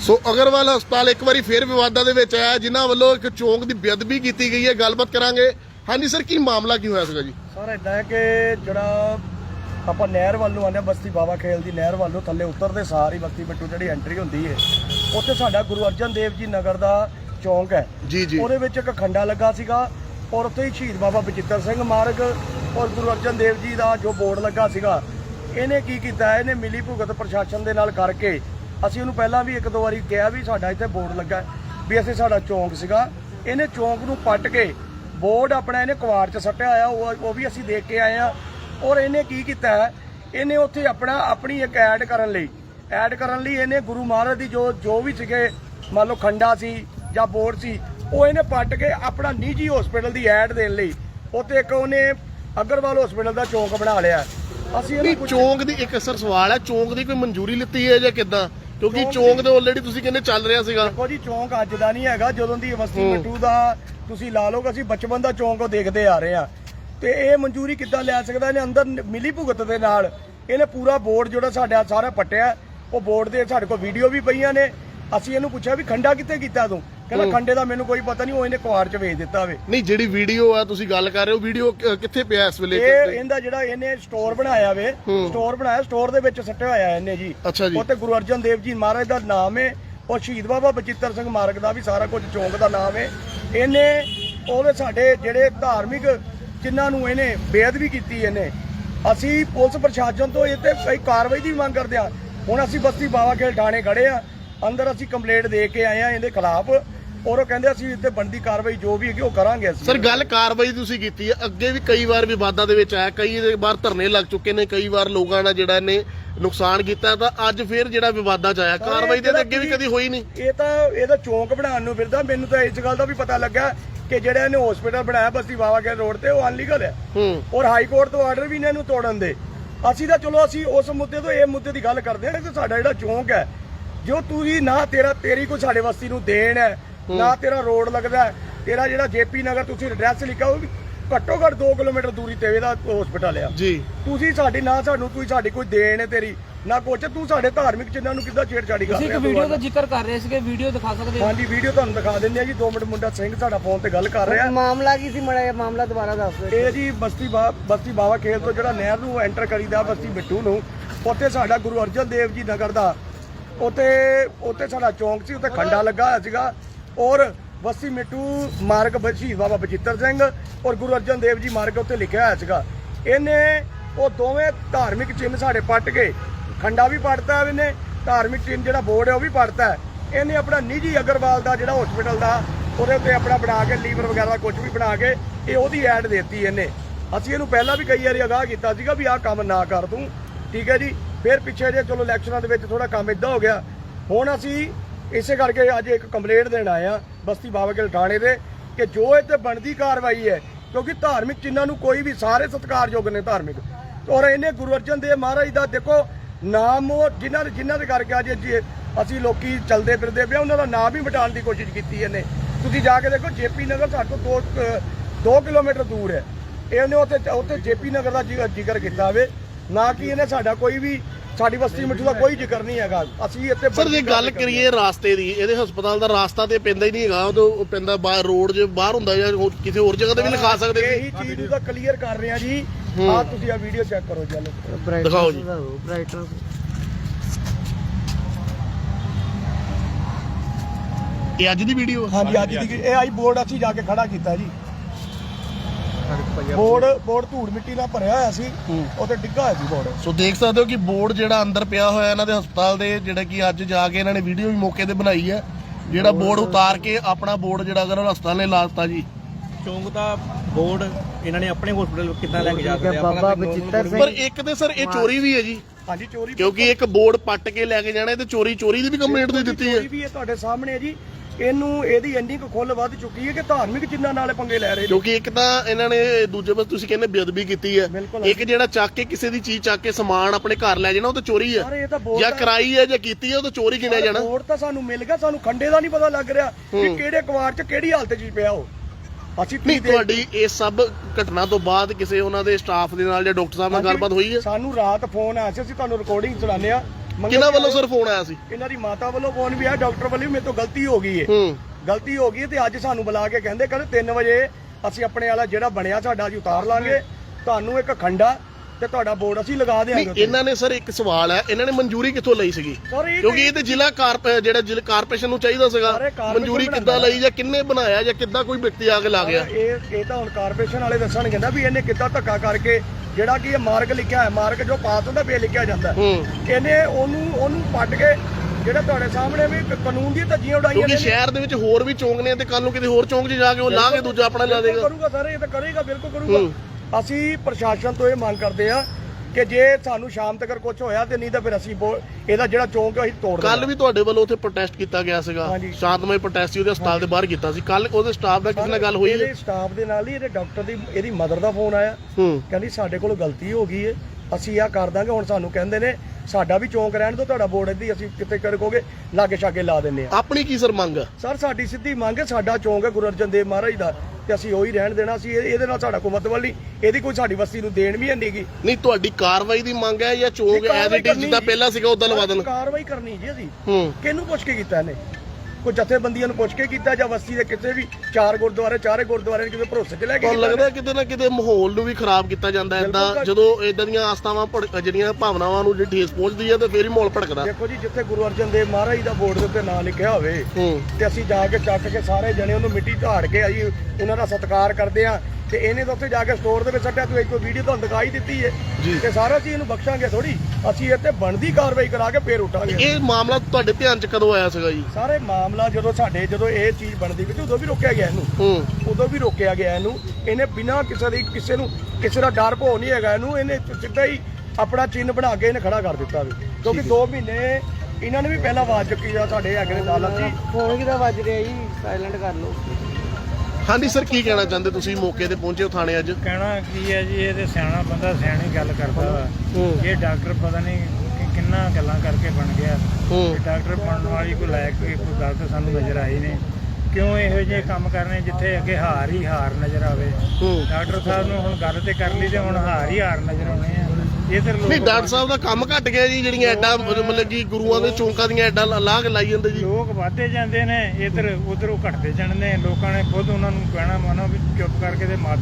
ਸੋ ਅਗਰਵਾਲ ਹਸਪਤਾਲ ਇੱਕ ਵਾਰੀ ਫੇਰ ਵਿਵਾਦਾਂ ਦੇ ਵਿੱਚ ਆਇਆ ਜਿਨ੍ਹਾਂ ਵੱਲੋਂ ਇੱਕ ਚੌਂਕ ਦੀ ਬੇਅਦਬੀ ਕੀਤੀ ਗਈ ਹੈ। ਗੱਲਬਾਤ ਕਰਾਂਗੇ। ਹਾਂਜੀ ਸਰ ਕੀ ਮਾਮਲਾ ਕੀ ਹੋਇਆ ਸੀਗਾ ਜੀ? ਸਰ ਇਦਾਂ ਹੈ ਕਿ ਜਿਹੜਾ ਆਪਾਂ ਨਹਿਰ ਵੱਲ ਨੂੰ ਆਉਂਦੇ ਹਾਂ ਬਸਤੀ ਬਾਬਾ ਖੇਲ ਦੀ ਨਹਿਰ ਵੱਲੋਂ ਥੱਲੇ ਉਤਰਦੇ ਸਾਰ ਹੀ ਬਸਤੀ ਬਿੱਟੂ ਜਿਹੜੀ ਐਂਟਰੀ ਹੁੰਦੀ ਹੈ ਉੱਥੇ ਸਾਡਾ ਗੁਰੂ ਅਰਜਨ ਦੇਵ ਜੀ ਨਗਰ ਦਾ ਚੌਂਕ ਹੈ। ਜੀ ਜੀ। ਉਹਦੇ ਵਿੱਚ ਇੱਕ ਖੰਡਾ ਲੱਗਾ ਸੀਗਾ ਔਰ ਉੱਥੇ ਹੀ ਸ਼ਹੀਦ ਬਾਬਾ ਬਚਿੱਤਰ ਸਿੰਘ ਮਾਰਗ ਔਰ ਗੁਰੂ ਅਰਜਨ ਦੇਵ ਜੀ ਦਾ ਜੋ ਬੋਰਡ ਲੱਗਾ ਸੀਗਾ ਇਹਨੇ ਕੀ ਕੀਤਾ? ਇਹਨੇ ਮਿਲੀ ਭੁਗਤ ਪ੍ਰਸ਼ਾਸਨ ਦੇ ਨਾਲ ਕਰਕੇ ਅਸੀਂ ਉਹਨੂੰ ਪਹਿਲਾਂ ਵੀ ਇੱਕ ਦੋ ਵਾਰੀ ਕਿਹਾ ਵੀ ਸਾਡਾ ਇੱਥੇ ਬੋਰਡ ਲੱਗਾ ਵੀ ਅਸੀਂ ਸਾਡਾ ਚੌਂਕ ਸੀਗਾ। ਇਹਨੇ ਚੌਂਕ ਨੂੰ ਪੱਟ ਕੇ ਬੋਰਡ ਆਪਣਾ ਇਹਨੇ ਕੁਆਰ 'ਚ ਸੱਟਿਆ ਆ ਉਹ ਉਹ ਵੀ ਅਸੀਂ ਦੇਖ ਕੇ ਆਏ ਆ ਔਰ ਇਹਨੇ ਕੀ ਕੀਤਾ? ਇਹਨੇ ਉੱਥੇ ਆਪਣਾ ਆਪਣੀ ਇੱਕ ਐਡ ਕਰਨ ਲਈ ਐਡ ਕਰਨ ਲਈ ਇਹਨੇ ਗੁਰੂ ਮਹਾਰਾਜ ਦੀ ਜੋ ਜੋ ਵੀ ਸੀਗੇ ਮੰਨ ਲਓ ਖੰਡਾ ਸੀ ਜਾਂ ਬੋਰਡ ਸੀ ਉਹ ਇਹਨੇ ਪੱਟ ਕੇ ਆਪਣਾ ਨਿੱਜੀ ਹਸਪੀਟਲ ਦੀ ਐਡ ਦੇਣ ਲਈ ਉੱਥੇ ਇੱਕ ਉਹਨੇ ਅਗਰਵਾਲ ਹਸਪੀਟਲ ਦਾ ਚੌਂਕ ਬਣਾ ਲਿਆ। ਅਸੀਂ ਪੁੱਛਿਆ- ਚੌਂਕ ਦੀ ਇੱਕ ਸਰ ਸਵਾਲ ਹੈ ਚੌਂਕ ਦੀ ਕੋਈ ਮਨਜ਼ੂਰੀ ਲਿੱਤੀ ਹੈ ਜਾਂ ਕਿੱਦਾਂ? ਕਿਉਂਕਿ ਚੌਂਕ ਦੀ- ਤੇ ਆਲਰੇਡੀ ਤੁਸੀਂ ਕਹਿੰਦੇ ਚੱਲ ਰਿਹਾ ਸੀਗਾ। ਦੇਖੋ ਜੀ ਚੌਂਕ ਅੱਜ ਦਾ ਨਹੀਂ ਹੈਗਾ ਜਦੋਂ ਦੀ ਅਵਸਥੀ। ਮਟੂ ਦਾ ਤੁਸੀਂ ਲਾ ਲਓ ਕਿ ਅਸੀਂ ਬਚਪਨ ਦਾ ਚੌਂਕ ਉਹ ਦੇਖਦੇ ਆ ਰਹੇ ਆ। ਤੇ ਇਹ ਮਨਜ਼ੂਰੀ ਕਿੱਦਾਂ ਲੈ ਸਕਦਾ? ਇਹਨੇ ਅੰਦਰ ਮਿਲੀ ਭੁਗਤ ਦੇ ਨਾਲ। ਇਹਨੇ ਪੂਰਾ ਬੋਰਡ ਜਿਹੜਾ ਸਾਡਾ ਸਾਰਾ ਪੱਟਿਆ। ਉਹ ਬੋਰਡ ਦੇ ਸਾਡੇ ਕੋਲ ਵੀਡੀਓ ਵੀ ਪਈਆਂ ਨੇ। ਅਸੀਂ ਇਹਨੂੰ ਪੁੱਛਿਆ ਵੀ ਖੰਡਾ ਕਿੱਥੇ ਕੀਤਾ ਤੂੰ? ਕਹਿੰਦਾ ਖੰਡੇ ਦਾ ਮੈਨੂੰ ਕੋਈ ਪਤਾ ਨਹੀਂ ਉਹ ਇਹਨੇ ਕੁਆਰ 'ਚ ਵੇਚ ਦਿੱਤਾ ਵੇ। ਨਹੀਂ ਜਿਹੜੀ ਵੀਡੀਓ ਆ ਤੁਸੀਂ ਗੱਲ ਕਰ ਰਹੇ ਹੋ ਵੀਡੀਓ ਕਿੱਥੇ ਪਿਆ ਇਸ ਵੇਲੇ ਇਹ ਇਹਦਾ ਜਿਹੜਾ ਇਹਨੇ ਸਟੋਰ ਬਣਾਇਆ ਵੇ। ਸਟੋਰ ਬਣਾਇਆ ਸਟੋਰ ਦੇ ਵਿੱਚ ਸੱਟਿਆ ਹੋਇਆ ਇਹਨੇ ਜੀ। ਉੱਤੇ ਗੁਰੂ ਅਰਜਨ ਦੇਵ ਜੀ ਮਹਾਰਾਜ ਦਾ ਨਾਮ ਹੈ ਔਰ ਸ਼ਹੀਦ ਬਾਬਾ ਬਚਿੱਤਰ ਸਿੰਘ ਮਾਰਗ ਦਾ ਵੀ ਸਾਰਾ ਕੁਝ ਚੌਂਕ ਦਾ ਨਾਮ ਹੈ ਇਹਨੇ ਉਹਦੇ ਸਾਡੇ ਜਿਹੜੇ ਧਾਰਮਿਕ ਜਿਨ੍ਹਾਂ ਨੂੰ ਇਹਨੇ ਬੇਅਦਬੀ ਕੀਤੀ ਇਹਨੇ ਅਸੀਂ ਪੁਲਿਸ ਪ੍ਰਸ਼ਾਸਨ ਤੋਂ ਇਹ ਤੇ ਕਈ ਕਾਰਵਾਈ ਦੀ ਮੰਗ ਕਰਦੇ ਹਾਂ। ਹੁਣ ਅਸੀਂ ਬਸਤੀ ਬਾਵਾ ਖੇਲ ਥਾਣੇ ਖੜੇ ਆ ਅੰਦਰ ਅਸੀਂ ਕੰਪਲੇਂਟ ਦੇ ਕੇ ਆਏ ਆ ਇਹਦੇ ਖਿਲਾਫ। ਔਰ ਉਹ ਕਹਿੰਦੇ ਅਸੀਂ ਇੱਥੇ ਬਣਦੀ ਕਾਰਵਾਈ ਜੋ ਵੀ ਹੈਗੀ ਉਹ ਕਰਾਂਗੇ ਅਸੀਂ। ਸਰ ਗੱਲ ਕਾਰਵਾਈ ਤੁਸੀਂ ਕੀਤੀ ਹੈ। ਅੱਗੇ ਵੀ ਕਈ ਵਾਰ ਵਿਵਾਦਾਂ ਦੇ ਵਿੱਚ ਆਇਆ ਕਈ ਵਾਰ ਧਰਨੇ ਲੱਗ ਚੁੱਕੇ ਨੇ ਕਈ ਵਾਰ ਲੋਕਾਂ ਨਾਲ ਜਿਹੜਾ ਇਹਨੇ ਨੁਕਸਾਨ ਕੀਤਾ ਤਾਂ ਅੱਜ ਫੇਰ ਜਿਹੜਾ ਵਿਵਾਦਾਂ ਚ ਆਇਆ ਕਾਰਵਾਈ ਦੇ ਤਾਂ ਅੱਗੇ ਵੀ ਕਦੀ ਹੋਈ ਨਹੀਂ। ਇਹ ਤਾਂ ਇਹਦਾ ਚੌਂਕ ਬਣਾਉਣ ਨੂੰ ਫਿਰਦਾ। ਮੈਨੂੰ ਤਾਂ ਇਸ ਗੱਲ ਦਾ ਵੀ ਪਤਾ ਲੱਗਾ ਕਿ ਜਿਹੜਾ ਇਹਨੇ ਹਸਪੀਟਲ ਬਣਾਇਆ ਬਸਤੀ ਬਾਵਾ ਕੇ ਰੋਡ ਤੇ ਉਹ ਅਨਲੀਗਲ ਹੈ। ਔਰ ਹਾਈ ਕੋਰਟ ਤੋਂ ਆਰਡਰ ਵੀ ਨੇ ਇਹਨੂੰ ਤੋੜਨ ਦੇ। ਅਸੀਂ ਤਾਂ ਚਲੋ ਅਸੀਂ ਉਸ ਮੁੱਦੇ ਤੋਂ ਇਹ ਮੁੱਦੇ ਦੀ ਗੱਲ ਕਰਦੇ ਹਾਂ ਕਿ ਸਾਡਾ ਜਿਹੜਾ ਚੌਂਕ ਹੈ ਜੋ ਤੁਸੀਂ ਨਾ ਤੇਰਾ ਤੇਰੀ ਕੋਈ ਸਾਡੇ ਬਸਤੀ ਨੂੰ ਦੇਣ ਹੈ ਨਾ ਤੇਰਾ ਰੋਡ ਲੱਗਦਾ ਹੈ, ਤੇਰਾ ਜਿਹੜਾ ਜੇਪੀ ਨਗਰ ਤੁਸੀਂ ਐਡਰੈਸ ਲਿਖਿਆ ਉਹ ਘੱਟੋ ਘੱਟ 2 ਕਿਲੋਮੀਟਰ ਦੂਰੀ ਤੇ ਇਹਦਾ ਹਸਪੀਟਲ ਆ। ਜੀ। ਤੁਸੀਂ ਸਾਡੀ ਨਾ ਸਾਨੂੰ ਕੋਈ ਸਾਡੀ ਕੋਈ ਦੇਣ ਹੈ ਤੇਰੀ ਨਾ ਕੁਛ ਤੂੰ ਸਾਡੇ ਧਾਰਮਿਕ ਚਿੰਨ੍ਹਾਂ ਨੂੰ ਕਿੱਦਾਂ ਛੇੜਛਾੜੀ ਕਰ ਤੁਸੀਂ ਇੱਕ ਵੀਡੀਓ? ਦਾ ਜ਼ਿਕਰ ਕਰ ਰਹੇ ਸੀਗੇ ਵੀਡੀਓ ਦਿਖਾ ਸਕਦੇ ਹੋ? ਹਾਂਜੀ ਵੀਡੀਓ ਤੁਹਾਨੂੰ ਦਿਖਾ ਦਿੰਦੇ ਆ ਜੀ 2 ਮਿੰਟ ਮੁੰਡਾ ਸਿੰਘ ਸਾਡਾ ਫੋਨ ਤੇ ਗੱਲ ਕਰ ਰਿਹਾ। ਮਾਮਲਾ ਕੀ ਸੀ ਮੜਾ ਇਹ ਮਾਮਲਾ ਦੁਬਾਰਾ ਦੱਸ ਦਿਓ। ਇਹ ਜੀ ਬਸਤੀ ਬਾ ਬਸਤੀ ਬਾਵਾ ਖੇਲ ਤੋਂ ਜਿਹੜਾ ਨਹਿਰ ਨੂੰ ਐਂਟਰ ਕਰੀਦਾ ਬਸਤੀ ਬਿੱਟੂ ਨੂੰ ਉੱਥੇ ਸਾਡਾ ਗੁਰੂ ਅਰਜਨ ਦੇਵ ਜੀ ਨਗਰ ਦਾ ਉੱਥੇ ਉੱਥੇ ਸਾਡਾ ਚੌਂਕ ਸੀ ਉੱਥੇ ਖੰਡਾ ਲੱਗਾ ਹੋਇਆ ਸੀਗਾ। ਔਰ ਬਸਤੀ ਮਿੱਟੂ ਮਾਰਗ ਬਸ਼ੀ ਬਾਬਾ ਬਚਿੱਤਰ ਸਿੰਘ ਔਰ ਗੁਰੂ ਅਰਜਨ ਦੇਵ ਜੀ ਮਾਰਗ ਉੱਤੇ ਲਿਖਿਆ ਹੋਇਆ ਸੀਗਾ। ਇਹਨੇ ਉਹ ਦੋਵੇਂ ਧਾਰਮਿਕ ਚਿੰਨ੍ਹ ਸਾਡੇ ਪੱਟ ਕੇ ਖੰਡਾ ਵੀ ਪੱਟਦਾ ਇਹਨੇ, ਧਾਰਮਿਕ ਚਿੰਨ੍ਹ ਜਿਹੜਾ ਬੋਰਡ ਹੈ ਉਹ ਵੀ ਪੱਟਦਾ ਇਹਨੇ ਆਪਣਾ ਨਿੱਜੀ ਅਗਰਵਾਲ ਦਾ ਜਿਹੜਾ ਹਸਪੀਟਲ ਦਾ, ਉਹਦੇ ਉੱਤੇ ਆਪਣਾ ਬਣਾ ਕੇ ਲੀਵਰ ਵਗੈਰਾ ਕੁਝ ਵੀ ਬਣਾ ਕੇ ਇਹ ਉਹਦੀ ਐਡ ਦੇਤੀ ਇਹਨੇ। ਅਸੀਂ ਇਹਨੂੰ ਪਹਿਲਾਂ ਵੀ ਕਈ ਵਾਰੀ ਅਗਾਹ ਕੀਤਾ ਸੀਗਾ ਵੀ ਆਹ ਕੰਮ ਨਾ ਕਰ ਤੂੰ। ਠੀਕ ਹੈ ਜੀ, ਫਿਰ ਪਿੱਛੇ ਜੇ ਚਲੋ ਇਲੈਕਸ਼ਨਾਂ ਦੇ ਵਿੱਚ ਥੋੜਾ ਕੰਮ ਇਦਾਂ ਹੋ ਗਿਆ। ਹੁਣ ਅਸੀਂ ਇਸੇ ਕਰਕੇ ਅੱਜ ਇੱਕ ਕੰਪਲੇਂਟ ਦੇਣ ਆਇਆ ਆ ਬਸਤੀ ਬਾਬਾਗਲ ਥਾਣੇ ਦੇ ਕਿ ਜੋ ਇੱਥੇ ਬਣਦੀ ਕਾਰਵਾਈ ਹੈ ਕਿਉਂਕਿ ਧਾਰਮਿਕ ਚਿੰਨ੍ਹਾਂ ਨੂੰ ਕੋਈ ਵੀ ਸਾਰੇ ਸਤਿਕਾਰਯੋਗ ਨੇ ਧਾਰਮਿਕ। ਔਰ ਇਹਨੇ ਗੁਰੂ ਅਰਜਨ ਦੇਵ ਮਹਾਰਾਜ ਦਾ ਦੇਖੋ ਨਾਮ ਉਹ ਜਿਨ੍ਹਾਂ ਦੇ ਜਿਨ੍ਹਾਂ ਦੇ ਕਰਕੇ ਅੱਜ ਅਸੀਂ ਲੋਕੀ ਚੱਲਦੇ ਫਿਰਦੇ ਪਏ ਆ, ਉਹਨਾਂ ਦਾ ਨਾਮ ਵੀ ਮਿਟਾਉਣ ਦੀ ਕੋਸ਼ਿਸ਼ ਕੀਤੀ ਇਹਨੇ। ਤੁਸੀਂ ਜਾ ਕੇ ਦੇਖੋ ਜੇਪੀ ਨਗਰ ਸਾਡੇ ਤੋਂ 2 ਕਿਲੋਮੀਟਰ ਦੂਰ ਹੈ। ਇਹਨੇ ਉੱਥੇ ਉੱਥੇ ਜੇਪੀ ਨਗਰ ਦਾ ਜ਼ਿ- ਜ਼ਿਕਰ ਕੀਤਾ ਹੋਵੇ। ਨਾ ਕਿ ਇਹਨੇ ਸਾਡਾ ਕੋਈ ਵੀ ਸਾਡੀ ਬਸਤੀ ਮਿੱਠੂ ਦਾ ਕੋਈ ਜ਼ਿਕਰ ਨਹੀਂ ਹੈਗਾ। ਅਸੀਂ ਇੱਥੇ ਸਰ ਜੇ ਗੱਲ ਕਰੀਏ ਰਾਸਤੇ ਦੀ ਇਹਦੇ ਹਸਪਤਾਲ ਦਾ ਰਾਸਤਾ ਤੇ ਪੈਂਦਾ ਹੀ ਨਹੀਂ ਹੈਗਾ ਉਹ ਪੈਂਦਾ ਬਾਹਰ ਰੋਡ ਜੇ ਬਾਹਰ ਹੁੰਦਾ ਜਾਂ ਹੋਰ- ਕਿਸੇ ਹੋਰ ਜਗ੍ਹਾ ਤੇ ਵੀ ਲਿਖਾ ਸਕਦੇ ਸੀ। ਇਹੀ ਚੀਜ਼ ਨੂੰ ਤਾਂ ਕਲੀਅਰ ਕਰ ਰਹੇ ਆ ਜੀ। ਆਹ ਤੁਸੀਂ ਆ ਵੀਡੀਓ ਚੈੱਕ ਕਰੋ ਚੱਲ ਦਿਖਾਓ ਜੀ। ਬ੍ਰਾਈਟਨੈਸ ਇਹ ਅੱਜ ਦੀ ਵੀਡੀਓ ਹਾਂਜੀ ਅੱਜ ਦੀ ਇਹ ਆਈ ਬੋਰਡ ਅਸੀਂ ਜਾ ਕੇ ਖੜਾ ਕੀਤਾ ਜੀ। ਬੋਰਡ ਬੋਰਡ ਧੂੜ ਮਿੱਟੀ ਨਾਲ ਭਰਿਆ ਹੋਇਆ ਸੀ। ਉੱਥੇ ਡਿੱਗਾ ਹੋਇਆ ਸੀ ਬੋਰਡ। ਸੋ ਦੇਖ ਸਕਦੇ ਹੋ ਕਿ ਬੋਰਡ ਜਿਹੜਾ ਅੰਦਰ ਪਿਆ ਹੋਇਆ ਇਹਨਾਂ ਦੇ ਹਸਪਤਾਲ ਦੇ ਜਿਹੜਾ ਕਿ ਅੱਜ ਜਾ ਕੇ ਇਹਨਾਂ ਨੇ ਵੀਡੀਓ ਵੀ ਮੌਕੇ ਤੇ ਬਣਾਈ ਹੈ। ਜਿਹੜਾ ਬੋਰਡ ਉਤਾਰ ਕੇ ਆਪਣਾ ਬੋਰਡ ਜਿਹੜਾ ਅਗਰ ਹਸਪਤਾਲ ਨੇ ਲਾਤਾ ਜੀ। ਚੌਂਕ ਦਾ ਬੋਰਡ ਇਹਨਾਂ ਨੇ ਆਪਣੇ ਹਸਪੀਟਲ ਕਿੱਦਾਂ ਲੈ ਕੇ ਜਾ ਸਕਦੇ? ਬਾਬਾ ਬਚਿੱਤਰ ਸਿੰਘ। ਪਰ ਇੱਕ ਤੇ ਸਰ ਇਹ ਚੋਰੀ ਵੀ ਹੈ ਜੀ। ਹਾਂਜੀ ਚੋਰੀ ਕਿਉਂਕਿ ਇੱਕ ਬੋਰਡ ਪੱਟ ਕੇ ਲੈ ਕੇ ਜਾਣਾ ਤੇ ਚੋਰੀ ਚੋਰੀ ਦੀ ਵੀ ਕੰਪਲੇਂਟ ਦੇ ਦਿੱਤੀ ਹੈ। ਚੋਰੀ ਵੀ ਇਹ ਤੁਹਾਡੇ ਸਾਹਮਣੇ ਹੈ ਜੀ। ਇਹਨੂੰ ਇਹਦੀ ਇੰਨੀ ਕੁ ਖੁੱਲ ਵੱਧ ਚੁੱਕੀ ਹੈ ਕਿ ਧਾਰਮਿਕ ਚਿੰਨ੍ਹਾਂ ਨਾਲ ਇਹ ਪੰਗੇ ਲੈ ਰਹੇ ਨੇ। ਕਿਉਂਕਿ ਇੱਕ ਤਾਂ ਇਹਨਾਂ ਨੇ ਦੂਜੇ ਪਾਸੇ ਤੁਸੀਂ ਕਹਿੰਦੇ ਬੇਅਦਬੀ ਕੀਤੀ ਹੈ। ਬਿਲਕੁਲ। ਇੱਕ ਜਿਹੜਾ ਚੱਕ ਕੇ ਕਿਸੇ ਦੀ ਚੀਜ਼ ਚੱਕ ਕੇ ਸਮਾਨ ਆਪਣੇ ਘਰ ਲੈ ਜਾਣਾ ਉਹ ਤਾਂ ਚੋਰੀ ਸਰ ਹੈ ਇਹ ਤਾਂ ਬੋਰਡ ਜਾਂ ਕਰਾਈ ਹੈ ਜਾਂ ਕੀਤੀ ਹੈ ਉਹ ਤਾਂ ਚੋਰੀ ਗਿਣਿਆ ਜਾਣਾ? ਬੋਰਡ ਤਾਂ ਸਾਨੂੰ ਮਿਲ ਗਿਆ ਸਾਨੂੰ ਖੰਡੇ ਦਾ ਨਹੀਂ ਪਤਾ ਲੱਗ ਰਿਹਾ ਕਿ। ਕਿਹੜੇ ਕੁਆਰ 'ਚ ਕਿਹੜੀ ਹਾਲਤ 'ਚ ਪਿਆ ਉਹ। ਅਸੀਂ ਨਹੀਂ ਤੁਸੀਂ ਦੇਖ- ਤੁਹਾਡੀ ਇਹ ਸਭ ਘਟਨਾ ਤੋਂ ਬਾਅਦ ਕਿਸੇ ਉਹਨਾਂ ਦੇ ਸਟਾਫ ਦੇ ਨਾਲ ਜਾਂ ਡਾਕਟਰ ਸਾਹਿਬ ਨਾਲ ਗੱਲਬਾਤ ਹੋਈ ਹੈ? ਸਾਨੂੰ ਰਾਤ ਫੋਨ ਆਇਆ ਸੀ ਅਸੀਂ ਤੁਹਾਨੂੰ ਰਿਕਾਰਡਿੰਗ ਸੁਣਾਉਂਦੇ ਆ ਕਿਹਨਾਂ ਵੱਲੋਂ ਸਰ ਫੋਨ ਆਇਆ ਸੀ? ਇਹਨਾਂ ਦੀ ਮਾਤਾ ਵੱਲੋਂ ਫੋਨ ਵੀ ਆਇਆ ਡਾਕਟਰ ਵੱਲੋਂ ਵੀ ਮੇਰੇ ਤੋਂ ਗਲਤੀ ਹੋ ਗਈ ਹੈ ਹੂੰ। ਗਲਤੀ ਹੋ ਗਈ ਹੈ ਤੇ ਅੱਜ ਸਾਨੂੰ ਬੁਲਾ ਕੇ ਕਹਿੰਦੇ ਕਹਿੰਦੇ 3 ਵਜੇ ਅਸੀਂ ਆਪਣੇ ਵਾਲਾ ਜਿਹੜਾ ਬਣਿਆ ਸਾਡਾ ਜੀ ਉਤਾਰ ਲਾਂਗੇ। ਤੁਹਾਨੂੰ ਇੱਕ ਖੰਡਾ ਤੇ ਤੁਹਾਡਾ ਬੋਰਡ ਅਸੀਂ ਲਗਾ ਨਹੀਂ ਦੇਵਾਂਗੇ। ਇਹਨਾਂ ਨੇ ਸਰ ਇੱਕ ਸਵਾਲ ਹੈ ਇਹਨਾਂ ਨੇ ਮਨਜ਼ੂਰੀ ਕਿੱਥੋਂ ਲਈ ਸੀਗੀ? ਸਰ ਇਹ ਕਿਉਂਕਿ ਇਹ ਤੇ ਜ਼ਿਲ੍ਹਾ ਕਾਰਪ ਜਿਹੜਾ ਜ਼ਿਲ੍ਹਾ ਕਾਰਪੋਰੇਸ਼ਨ ਨੂੰ ਚਾਹੀਦਾ ਸੀਗਾ। ਸਾਰੇ ਕਾਰਪੋਰੇਸ਼ਨ ਮਨਜ਼ੂਰੀ ਕਿੱਦਾਂ। ਲਈ ਜਾਂ ਕਿੰਨੇ ਬਣਾਇਆ ਜਾਂ ਕਿੱਦਾਂ ਕੋਈ ਵਿਅਕਤੀ ਆ ਕੇ ਲਾ ਗਿਆ? ਇਹ ਇਹ ਤਾਂ ਹੁਣ ਕਾਰਪੋਰੇਸ਼ਨ ਵਾਲੇ ਦੱਸਣ ਕਹਿੰਦਾ ਵੀ ਇਹਨੇ ਕਿੱਦਾਂ ਧੱਕਾ ਕਰਕੇ ਜਿਹੜਾ ਕਿ ਇਹ ਮਾਰਕ ਲਿਖਿਆ ਹੈ ਮਾਰਕ ਜੋ ਪਾਸ ਹੁੰਦਾ ਫੇਰ ਲਿਖਿਆ ਜਾਂਦਾ ਹੈ। ਇਹਨੇ ਉਹਨੂੰ ਉਹਨੂੰ ਪੱਟ ਕੇ ਜਿਹੜਾ ਤੁਹਾਡੇ ਸਾਹਮਣੇ ਵੀ ਕਾਨੂੰਨ ਦੀ ਧੱਜੀਆਂ ਉਡਾਈਆਂ ਕਿਉਂਕਿ ਸ਼ਹਿਰ ਦੇ ਵਿੱਚ ਹੋਰ ਵੀ ਚੌਂਕ ਨੇ ਤੇ ਕੱਲ ਨੂੰ ਕਿਤੇ ਹੋਰ ਚੌਂਕ 'ਚ ਜਾ ਕੇ ਉਹ ਲਾ ਕੇ ਦੂਜਾ ਆਪਣਾ ਲਾ ਬਿਲਕੁਲ ਦੇਗਾ। ਕਰੂਗਾ ਸਰ ਇਹ ਤਾਂ ਕਰੇਗਾ ਬਿਲਕੁਲ ਕਰੂਗਾ। ਅਸੀਂ ਪ੍ਰਸ਼ਾਸਨ ਤੋਂ ਇਹ ਮੰਗ ਕਰਦੇ ਆ ਕਿ ਜੇ ਸਾਨੂੰ ਸ਼ਾਮ ਤੱਕ ਕੁਝ ਹੋਇਆ ਤੇ ਨਹੀਂ ਤਾਂ ਫਿਰ ਅਸੀਂ ਬੋ- ਇਹਦਾ ਜਿਹੜਾ ਚੌਂਕ ਹੈ ਅਸੀਂ ਤੋੜ ਕੱਲ ਦੇਣਾ। ਵੀ ਤੁਹਾਡੇ ਵੱਲੋਂ ਉੱਥੇ ਪ੍ਰੋਟੈਸਟ ਕੀਤਾ ਗਿਆ ਸੀਗਾ। ਹਾਂਜੀ। ਸ਼ਾਂਤਮਈ ਪ੍ਰੋਟੈਸਟ ਸੀ ਉਹਦੇ ਹਸਪਤਾਲ ਦੇ ਬਾਹਰ ਕੀਤਾ ਸੀ। ਕੱਲ ਉਹਦੇ ਸਟਾਫ ਦਾ ਕਿਸੇ ਨਾਲ ਗੱਲ ਹੋਈ ਇਹਦੇ ਸਟਾਫ ਦੇ ਨਾਲ ਹੀ ਇਹਦੇ ਡਾਕਟਰ ਦੀ ਇਹਦੀ ਮਦਰ ਦਾ ਫੋਨ ਆਇਆ। ਹੂੰ। ਕਹਿੰਦੀ ਸਾਡੇ ਕੋਲ ਗਲਤੀ ਹੋ ਗਈ ਹੈ ਅਸੀਂ ਆ ਕਰ ਦਾਂਗੇ ਹੁਣ ਸਾਨੂੰ ਕਹਿੰਦੇ ਨੇ ਸਾਡਾ ਵੀ ਚੌਂਕ ਰਹਿਣ ਦਿਓ ਤੁਹਾਡਾ ਬੋਰਡ ਇੱਦੀ ਅਸੀਂ ਕਿਤੇ ਕਰੋਗੇ ਲਾਗੇ ਛਾਗੇ ਲਾ ਦਿੰਨੇ ਆ। ਆਪਣੀ ਕੀ ਸਰ ਮੰਗ ਆ? ਸਰ ਸਾਡੀ ਸਿੱਧੀ ਮੰਗ ਹੈ ਸਾਡਾ ਚੌਂਕ ਹੈ ਗੁਰੂ ਅਰਜਨ ਦੇਵ ਮਹਾਰਾਜ ਦਾ। ਤੇ ਅਸੀਂ ਉਹੀ ਰਹਿਣ ਦੇਣਾ ਸੀ ਇਹਦੇ ਨਾਲ ਸਾਡਾ ਕੋਈ ਮਤਲਬ ਨਹੀਂ। ਇਹਦੀ ਕੋਈ ਸਾਡੀ ਬਸਤੀ ਨੂੰ ਦੇਣ ਵੀ ਨਹੀਂਗੀ ਨਹੀਂ ਤੁਹਾਡੀ ਕਾਰਵਾਈ ਦੀ ਮੰਗ ਹੈ ਜਾਂ ਨਹੀਂ, ਐਜ਼ ਇਟ ਇਜ਼ ਜਿੱਦਾਂ। ਪਹਿਲਾਂ ਸੀਗਾ ਉਦਾਂ ਲਵਾ ਦੇਣ? ਕਾਰਵਾਈ ਕਰਨੀ ਜੀ ਅਸੀਂ। ਹੂੰ। ਕਿਹਨੂੰ ਪੁੱਛ ਕੇ ਕੀਤਾ ਇਹਨੇ? ਕੋਈ ਜਥੇਬੰਦੀਆਂ ਨੂੰ ਪੁੱਛ ਕੇ ਕੀਤਾ ਜਾਂ ਬਸਤੀ ਦੇ ਕਿਸੇ ਵੀ ਚਾਰ ਗੁਰਦੁਆਰੇ ਚਾਰੇ ਗੁਰਦੁਆਰੇ ਨੇ ਕਿਸੇ ਭਰੋਸੇ 'ਚ ਲੈ ਕੇ ਕੀਤਾ? ਲੱਗਦਾ ਕਿਤੇ ਨਾ ਕਿਤੇ ਮਾਹੌਲ ਨੂੰ ਵੀ ਖਰਾਬ ਕੀਤਾ ਜਾਂਦਾ ਤਾਂ- ਜਦੋਂ ਇਦਾਂ ਦੀਆਂ ਆਸਥਾਵਾਂ ਭੜਕ ਜਿਹੜੀਆਂ ਭਾਵਨਾਵਾਂ ਨੂੰ ਜੇ ਠੇਸ ਪਹੁੰਚਦੀ ਹੈ ਤੇ ਫੇਰ ਹੀ ਮਾਹੌਲ ਭੜਕਦਾ। ਦੇਖੋ ਜੀ ਜਿੱਥੇ ਗੁਰੂ ਅਰਜਨ ਦੇਵ ਮਹਾਰਾਜ ਦਾ ਬੋਰਡ ਦੇ ਉੱਤੇ ਨਾਂ ਲਿਖਿਆ ਹੋਵੇ ਹੂੰ। ਤੇ ਅਸੀਂ ਜਾ ਕੇ ਚੱਕ ਕੇ ਸਾਰੇ ਜਣੇ ਉਹਨੂੰ ਮਿੱਟੀ ਢਾੜ ਕੇ ਅਸੀਂ ਉਹਨਾਂ ਦਾ ਸਤਿਕਾਰ ਕਰਦੇ ਆ ਤੇ ਇਹਨੇ ਤਾਂ ਉੱਥੇ ਜਾ ਕੇ ਸਟੋਰ ਦੇ ਵਿੱਚ ਸੱਟਿਆ ਤੂੰ ਇੱਕ ਵੀਡੀਓ ਤੁਹਾਨੂੰ ਦਿਖਾਈ ਦਿੱਤੀ ਹੈ ਜੀ। ਤੇ ਸਾਰਾ ਚੀਜ਼ ਨੂੰ ਬਖਸ਼ਾਂਗੇ ਥੋੜੀ ਅਸੀਂ ਇੱਥੇ ਬਣਦੀ ਕਾਰਵਾਈ ਕਰਾ ਕੇ ਫੇਰ ਉਠਾਂਗੇ। ਇਹ ਮਾਮਲਾ ਤੁਹਾਡੇ ਧਿਆਨ 'ਚ ਕਦੋਂ ਆਇਆ ਸੀਗਾ ਜੀ? ਸਾਰੇ ਮਾਮਲਾ ਜਦੋਂ ਸਾਡੇ ਜਦੋਂ ਇਹ ਚੀਜ਼ ਬਣਦੀ ਵੀ ਤੇ ਉਦੋਂ ਵੀ ਰੋਕਿਆ ਗਿਆ ਇਹਨੂੰ। ਹੂੰ। ਉਦੋਂ ਵੀ ਰੋਕਿਆ ਗਿਆ ਇਹਨੂੰ। ਇਹਨੇ ਬਿਨਾਂ ਕਿਸੇ ਦੀ ਕਿਸੇ ਨੂੰ ਕਿਸੇ ਦਾ ਡਰ ਭੋ ਨਹੀਂ ਹੈਗਾ ਇਹਨੂੰ। ਇਹਨੇ ਸਿੱਧਾ ਹੀ ਆਪਣਾ ਚਿੰਨ ਬਣਾ ਕੇ ਇਹਨੇ ਖੜਾ ਕਰ ਦਿੱਤਾ ਵੀ। ਕਿਉਂਕਿ 2 ਮਹੀਨੇ ਇਹਨਾਂ ਨੇ ਵੀ ਪਹਿਲਾਂ ਆਵਾਜ਼ ਚੁੱਕੀ ਆ ਸਾਡੇ ਹੈਗੇ ਨੇ ਦਾਲਤ ਜੀ ਫੋਨ ਕਿਦਾ ਵੱਜ ਰਿਹਾ ਜੀ? ਸਾਇਲੈਂਟ ਕਰ ਲਓ। ਹਾਂਜੀ ਸਰ ਕੀ ਕਹਿਣਾ ਚਾਹੁੰਦੇ? ਤੁਸੀਂ ਮੌਕੇ ਤੇ ਪਹੁੰਚੇ ਹੋ ਥਾਣੇ ਅੱਜ? ਕਹਿਣਾ ਕੀ ਹੈ ਜੀ ਇਹ ਤੇ ਸਿਆਣਾ ਬੰਦਾ ਸਿਆਣੀ ਗੱਲ ਕਰਦਾ ਵਾ। ਇਹ ਡਾਕਟਰ ਪਤਾ ਨਹੀਂ ਕਿ ਕਿੰਨਾ ਗੱਲਾਂ ਕਰਕੇ ਬਣ ਗਿਆ। ਇਹ ਡਾਕਟਰ ਬਣਨ ਵਾਲੀ ਕੋਈ ਲਾਇਕ ਕੋਈ ਤਾਂ ਸਾਨੂੰ ਨਜ਼ਰ ਆਈ ਨਹੀਂ। ਕਿਉਂ ਇਹੋ ਜਿਹੇ ਕੰਮ ਕਰਨੇ ਜਿੱਥੇ ਅੱਗੇ ਹਾਰ ਹੀ ਹਾਰ ਨਜ਼ਰ ਆਵੇ? ਡਾਕਟਰ ਸਾਹਿਬ ਨੂੰ ਹੁਣ ਗੱਲ ਤੇ ਕਰ ਲਈ ਤੇ ਹੁਣ ਹਾਰ ਹੀ ਹਾਰ ਨਜ਼ਰ ਆਉਣੇ ਆ। ਇਹ ਲੋਕ ਨਹੀਂ ਡਾਕਟਰ ਸਾਹਿਬ ਦਾ ਕੰਮ ਘਟ ਗਿਆ ਜੀ ਜਿਹੜੀਆਂ ਐਡਾ ਮਤਲਬ ਕਿ ਗੁਰੂਆਂ ਦੇ ਚੌਂਕਾਂ ਦੀਆਂ ਐਡਾ ਲਾਹ ਕੇ ਲਾਈ ਜਾਂਦੇ ਜੀ। ਲੋਕ ਵਾਧੇ ਜਾਂਦੇ ਨੇ ਇਧਰ ਉਧਰ ਘਟਦੇ ਜਾਂਦੇ ਨੇ ਲੋਕਾਂ ਨੇ ਖੁਦ ਉਹਨਾਂ ਨੂੰ ਕਹਿਣਾ ਮਾਨੋ ਵੀ ਚੁੱਪ ਕਰਕੇ ਤੇ ਮਾਫੀ